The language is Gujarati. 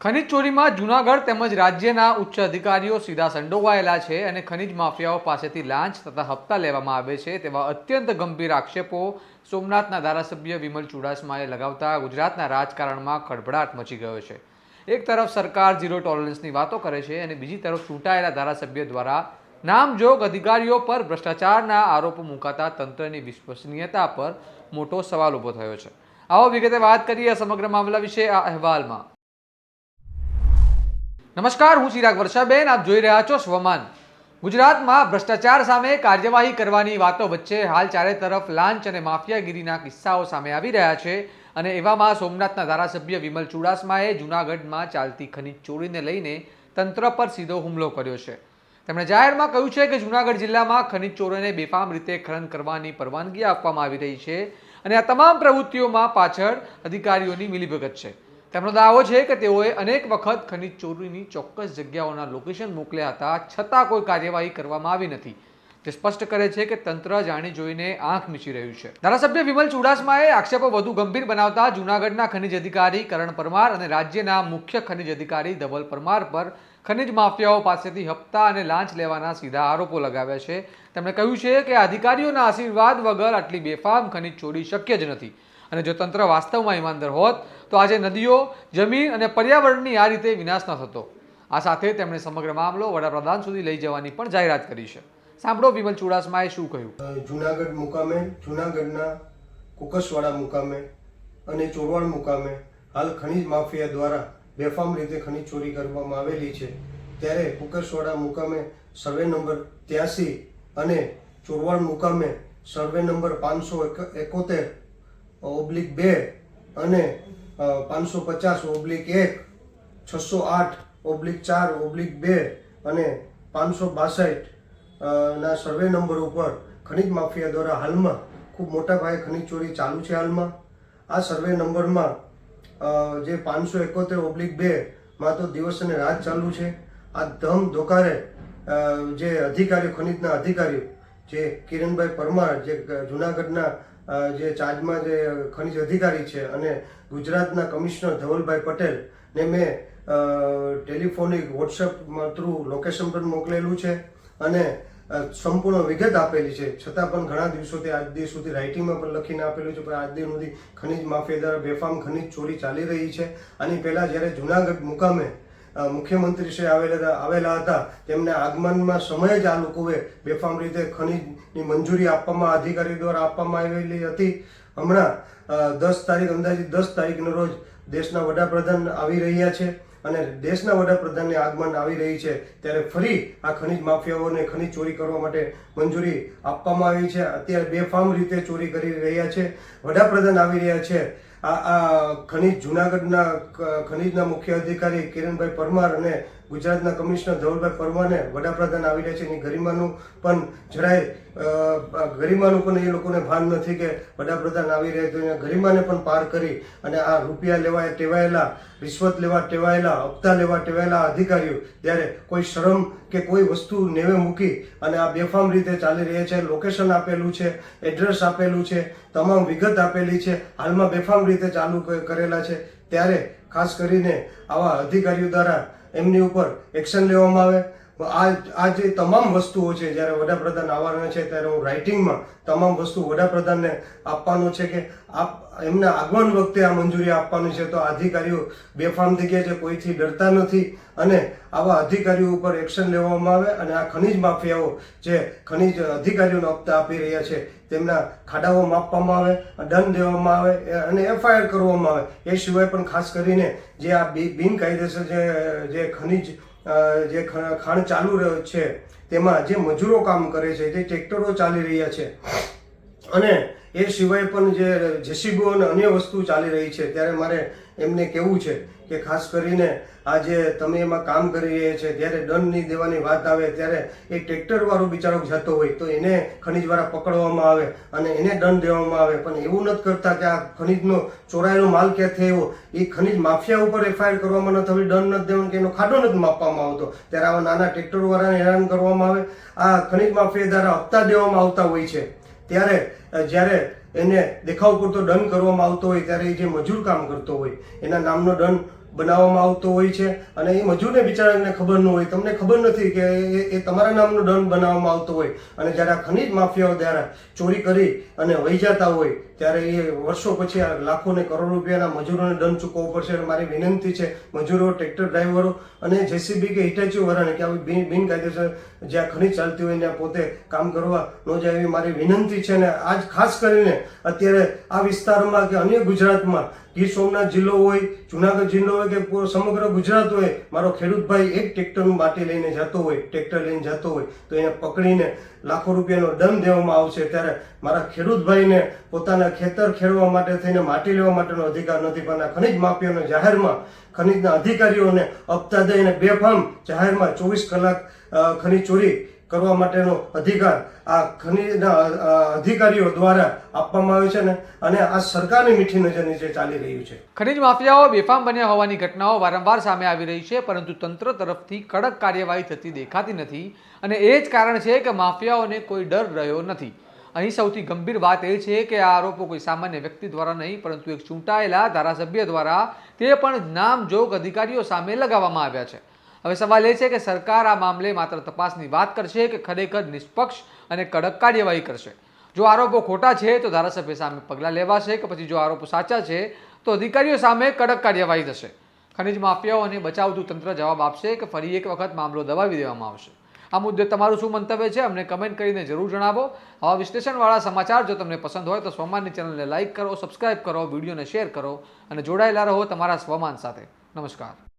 ખનીજ ચોરીમાં જૂનાગઢ તેમજ રાજ્યના ઉચ્ચ અધિકારીઓ સીધા સંડોવાયેલા છે અને ખનીજ માફિયાઓ પાસેથી લાંચ તથા હપ્તા લેવામાં આવે છે તેવા અત્યંત ગંભીર આક્ષેપો સોમનાથના ધારાસભ્ય વિમલ ચુડાસમાએ લગાવતા ગુજરાતના રાજકારણમાં ખળભળાટ મચી ગયો છે. એક તરફ સરકાર ઝીરો ટોલરન્સની વાતો કરે છે અને બીજી તરફ ચૂંટાયેલા ધારાસભ્ય દ્વારા નામજોગ અધિકારીઓ પર ભ્રષ્ટાચારના આરોપો મુકાતા તંત્રની વિશ્વસનીયતા પર મોટો સવાલ ઊભો થયો છે. આવો વિગતે વાત કરીએ સમગ્ર મામલા વિશે આ અહેવાલમાં. નમસ્કાર, હું ચિરાગ વર્ષાબેન, આપ જોઈ રહ્યા છો સ્વમાન. ગુજરાતમાં ભ્રષ્ટાચાર સામે કાર્યવાહી કરવાની વાતો વચ્ચે હાલ ચારે તરફ લાંચ અને માફિયાગીરીના કિસ્સાઓ સામે આવી રહ્યા છે અને એવામાં સોમનાથના ધારાસભ્ય વિમલ ચુડાસમાએ જૂનાગઢમાં ચાલતી ખનીજ ચોરીને લઈને તંત્ર પર સીધો હુમલો કર્યો છે. તેમણે જાહેરમાં કહ્યું છે કે જૂનાગઢ જિલ્લામાં ખનીજ ચોરોને બેફામ રીતે ખનન કરવાની પરવાનગી આપવામાં આવી રહી છે અને આ તમામ પ્રવૃત્તિઓમાં પાછળ અધિકારીઓની મિલીભગત છે. તેમનો દાવો છે કે તેઓએ અનેક વખત ખનીજ ચોરીની ચોક્કસ જગ્યાઓના લોકેશન મોકલ્યા હતા, છતાં કોઈ કાર્યવાહી કરવામાં આવી નથી. તે સ્પષ્ટ કરે છે કે તંત્ર જાણી જોઈને આંખ મીચી રહ્યું છે. ધારાસભ્ય વિમલ ચુડાસમાએ આક્ષેપો વધુ ગંભીર બનાવતા જૂનાગઢના ખનિજ અધિકારી કરણ પરમાર અને રાજ્યના મુખ્ય ખનિજ અધિકારી ધવલ પરમાર પર ખનિજ માફિયાઓ પાસેથી હપ્તા અને લાંચ લેવાના સીધા આરોપો લગાવ્યા છે. તેમણે કહ્યું છે કે અધિકારીઓના આશીર્વાદ વગર આટલી બેફામ ખનિજ ચોરી શક્ય જ નથી. અને જો તંત્ર વાસ્તવમાં ઈમાનદાર હોત, તો આજે નદીઓ, જમીન અને પર્યાવરણની આ રીતે વિનાશ ન થતો. આ સાથે તેમણે સમગ્ર મામલો વડાપ્રધાન સુધી લઈ જવાની પણ જાહેરાત કરી છે. સાંભળો વિમલ ચુડાસમાએ શું કહ્યું. જુનાગઢ મુકામે, જુનાગઢના કુકસવાડા મુકામે અને ચોરવાડ મુકામે હાલ ખનીજ માફિયા દ્વારા બેફામ રીતે ખનીજ ચોરી કરવામાં આવેલી છે. ત્યારે કુકસવાડા મુકામે સર્વે નંબર ત્યાસી અને ચોરવાડ મુકામે સર્વે નંબર પાંચસો એકોતેર ઓબ્લિક બે અને પાંચસો પચાસ ઓબ્લિક એક, છસો આઠ ઓબ્લિક ચાર, ઓબ્લિક બે અને પાંચસો બાસઠ ના સર્વે નંબર ઉપર ખનિજ માફિયા દ્વારા હાલમાં ખૂબ મોટા પાયે ખનિજ ચોરી ચાલુ છે હાલમાં. આ સર્વે નંબરમાં જે પાંચસો એકોતેર ઓબ્લિક બે માં તો દિવસ અને રાત ચાલુ છે. આ ધમ ધોકારે જે અધિકારીઓ, ખનિજના અધિકારીઓ, જે કિરણભાઈ પરમાર, જે જુનાગઢના જે ચાર્જમાં જે ખનિજ અધિકારી છે અને ગુજરાતના કમિશનર ધવલભાઈ પટેલ ને મેં ટેલિફોનિક વોટ્સઅપ થ્રુ લોકેશન પણ મોકલેલું છે અને સંપૂર્ણ વિગત આપેલી છે. છતાં પણ ઘણા દિવસોથી આજ દિવસ સુધી રાઇટિંગમાં પણ લખીને આપેલું છે, પણ આજ દિન સુધી ખનિજ માફિયા દ્વારા બેફામ ખનિજ ચોરી ચાલી રહી છે. આની પહેલાં જ્યારે જુનાગઢ મુકામે મુખ્યમંત્રી શ્રી આવેલા આવેલા હતા. તેમને આગમનમાં સમય જ આ લોકોએ બેફામ રીતે ખનીજની મંજૂરી આપવામાં, અધિકારી દ્વારા આપવામાં આવેલી હતી. હમણાં દસ તારીખ અંદાજિત દસ તારીખનો રોજ દેશના વડાપ્રધાન આવી રહ્યા છે અને દેશના વડાપ્રધાનની આગમન આવી રહી છે. ત્યારે ફરી આ ખનિજ માફિયાઓને ખનિજ ચોરી કરવા માટે મંજૂરી આપવામાં આવી છે. અત્યારે બેફામ રીતે ચોરી કરી રહ્યા છે. વડાપ્રધાન આવી રહ્યા છે. આ ખનિજ જુનાગઢના ખનિજના મુખ્ય અધિકારી કિરણભાઈ પરમાર અને ગુજરાતના કમિશનર ધવલભાઈ પરમાને વડાપ્રધાન આવી રહ્યા છે એની ગરિમાનું પણ જરાય ગરિમાનું પણ એ લોકોને ભાન નથી કે વડાપ્રધાન આવી રહ્યા છે. ગરિમાને પણ પાર કરી અને આ રૂપિયા લેવા ટેવાયેલા, રિશ્વત લેવા ટેવાયેલા, હપ્તા લેવા ટેવાયેલા અધિકારીઓ ત્યારે કોઈ શરમ કે કોઈ વસ્તુ નેવે મૂકી અને આ બેફામ રીતે ચાલી રહ્યા છે. લોકેશન આપેલું છે, એડ્રેસ આપેલું છે, તમામ વિગત આપેલી છે, હાલમાં બેફામ રીતે ચાલુ કરેલા છે. ત્યારે ખાસ કરીને આવા અધિકારીઓ દ્વારા એમની ઉપર એક્શન લેવામાં આવે. આ આ જે તમામ વસ્તુઓ છે, જ્યારે વડાપ્રધાન આવવાના છે, ત્યારે હું રાઇટિંગમાં તમામ વસ્તુ વડાપ્રધાનને આપવાનું છે કે આપ એમના આગમન વખતે આ મંજૂરી આપવાની છે. તો અધિકારીઓ બેફામ થઈ ગયા છે, કોઈથી ડરતા નથી અને આવા અધિકારીઓ ઉપર એક્શન લેવામાં આવે અને આ ખનિજ માફિયાઓ જે ખનિજ અધિકારીઓને હપ્તા આપી રહ્યા છે, તેમના ખાડાઓ માપવામાં આવે, દંડ દેવામાં આવે અને એફઆઈઆર કરવામાં આવે. એ સિવાય પણ ખાસ કરીને જે આ બિનકાયદેસર જે જે ખનિજ જે ખાણ ચાલુ રહ્યો છે, તેમાં જે મજૂરો કામ કરે છે, જે ટ્રેક્ટરો ચાલી રહ્યા છે, અને એ સિવાય પણ જે જેસીબીઓ અને અન્ય વસ્તુ ચાલી રહી છે, ત્યારે મારે એમને કહેવું છે કે ખાસ કરીને આજે તમે એમાં કામ કરી રહ્યા છે ત્યારે દંડ નહીં દેવાની વાત આવે, ત્યારે એ ટ્રેક્ટર વાળો બિચારો જતો હોય, તો એને ખનીજવાળા પકડવામાં આવે અને એને દંડ દેવામાં આવે. પણ એવું નથી કરતા કે આ ખનીજનો ચોરાયેલો માલ ક્યાંથી આવ્યો? એ ખનીજ માફિયા ઉપર એફઆઈઆર કરવામાં નથી દંડ નથી દેવાનો કે એનો ખાડો નથી માપવામાં આવતો. ત્યારે આવા નાના ટ્રેક્ટર વાળાને હેરાન કરવામાં આવે. આ ખનીજ માફિયા દ્વારા હપ્તા દેવામાં આવતા હોય છે. ત્યારે જ્યારે એને દેખાવ પૂરતો દંડ કરવામાં આવતો હોય ત્યારે એ જે મજૂર કામ કરતો હોય, એના નામનો દંડ બનાવવામાં આવતો હોય છે. અને એ મજૂરને બિચારાને ખબર ન હોય. તમને ખબર નથી કે એ તમારા નામનો દંડ બનાવવામાં આવતો હોય. અને જ્યારે આ ખનીજ માફિયાઓ દ્વારા ચોરી કરી અને વહી જતા હોય, ત્યારે એ વર્ષો પછી આ લાખો ને કરોડ રૂપિયાના મજૂરોને દંડ ચૂકવવો પડશે. અને મારી વિનંતી છે, મજૂરો, ટ્રેક્ટર ડ્રાઈવરો અને જેસીબી કે હિટાચી વરાણે કે આવી બિન બિનકાયદેસર જ્યાં ખનીજ ચાલતી હોય ત્યાં પોતે કામ કરવા ન જાય એવી મારી વિનંતી છે. ને આજ ખાસ કરીને અત્યારે આ વિસ્તારમાં કે અન્ય ગુજરાતમાં ગીર સોમનાથ જિલ્લો હોય, જુનાગઢ જિલ્લો હોય કે સમગ્ર ગુજરાત હોય, મારો ખેડૂત ભાઈ એક ટ્રેક્ટરનું માટી લઈને જતો હોય ટ્રેક્ટર લઈને જતો હોય, તો એને પકડીને લાખો રૂપિયાનો દંડ દેવામાં આવશે. ત્યારે મારા ખેડૂત ભાઈને પોતાના ખેતર ખેડવા માટે થઈને માટી લેવા માટેનો અધિકાર નથી, પણ આ ખનીજ માફિયાનો જાહેરમાં ખનીજના અધિકારીઓને હપ્તા દઈને બેફામ જાહેરમાં ચોવીસ કલાક ખનિજ ચોરી કરવા માટેનો અધિકાર આ ખનીજના અધિકારીઓ દ્વારા આપવામાં આવે છે ને, અને આ સરકારની મીઠી નજર નીચે ચાલી રહ્યું છે. ખનીજ માફિયાઓ બેફામ બન્યા હોવાની ઘટનાઓ વારંવાર સામે આવી રહી છે, પરંતુ તંત્ર તરફથી કડક કાર્યવાહી થતી દેખાતી નથી, અને એ જ કારણ છે કે માફિયાઓને કોઈ ડર રહ્યો નથી. અહીં સૌથી ગંભીર વાત એ છે કે આ આરોપો કોઈ સામાન્ય વ્યક્તિ દ્વારા નહીં, પરંતુ એક ચૂંટાયેલા ધારાસભ્ય દ્વારા તે પણ નામજોગ અધિકારીઓ સામે લગાવવામાં આવ્યા છે. હવે સવાલ એ છે કે સરકાર આ મામલે માત્ર તપાસની વાત કરશે કે ખરેખર નિષ્પક્ષ અને કડક કાર્યવાહી કરશે? જો આરોપો ખોટા છે, તો ધારાસભ્ય સામે પગલાં લેવાશે કે પછી જો આરોપો સાચા છે, તો અધિકારીઓ સામે કડક કાર્યવાહી થશે. ખનિજ માફિયાઓને બચાવતું તંત્ર જવાબ આપશે કે ફરી એક વખત મામલો દબાવી દેવામાં આવશે. આ મુદ્દે તમારું શું મંતવ્ય છે, અમને કમેન્ટ કરીને જરૂર જણાવો. આવા વિશ્લેષણવાળા સમાચાર જો તમને પસંદ હોય, તો સ્વમાનની ચેનલને લાઇક કરો, સબસ્ક્રાઇબ કરો, વિડીયોને શેર કરો અને જોડાયેલા રહો તમારા સ્વમાન સાથે. નમસ્કાર.